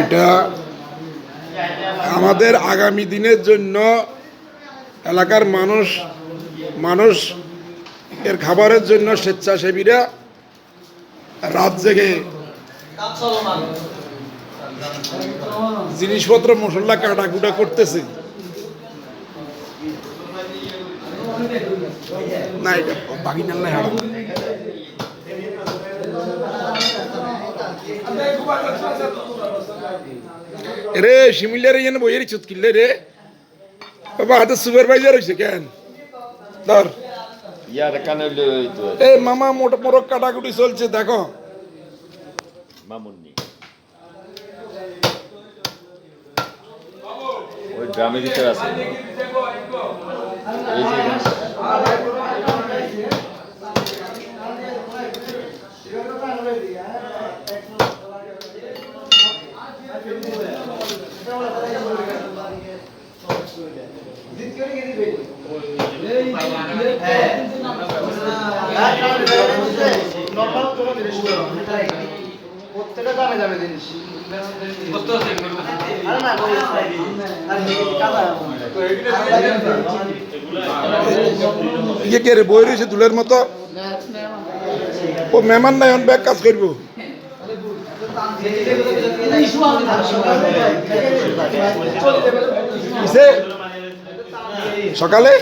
এটা আমাদের আগামী দিনের জন্য এলাকার মানুষ মানুষ এর খাবারের জন্য স্বেচ্ছাসেবীরা রাত জেগে জিনিসপত্র মশলা কাটাকুটা করতেছে। না এটা বাগিনার না হারাম রে শিমিলারে যেন বইয়ের ইচ্ছত কিনলে রে। বাবা হাতে সুপারভাইজার হয়েছে কেন? ধর। এ মামা মোটা মোটর কাটাকুটি চলছে দেখো। মামুন্নি। ওই ড্রামের ভিতরে আছে। এই যে প্রত্যেকটা ইয়ে কে রে, বই রয়েছে দুলের মতো ও মেহমান নাই এখন ব্যাগ কাজ করব? সকালে?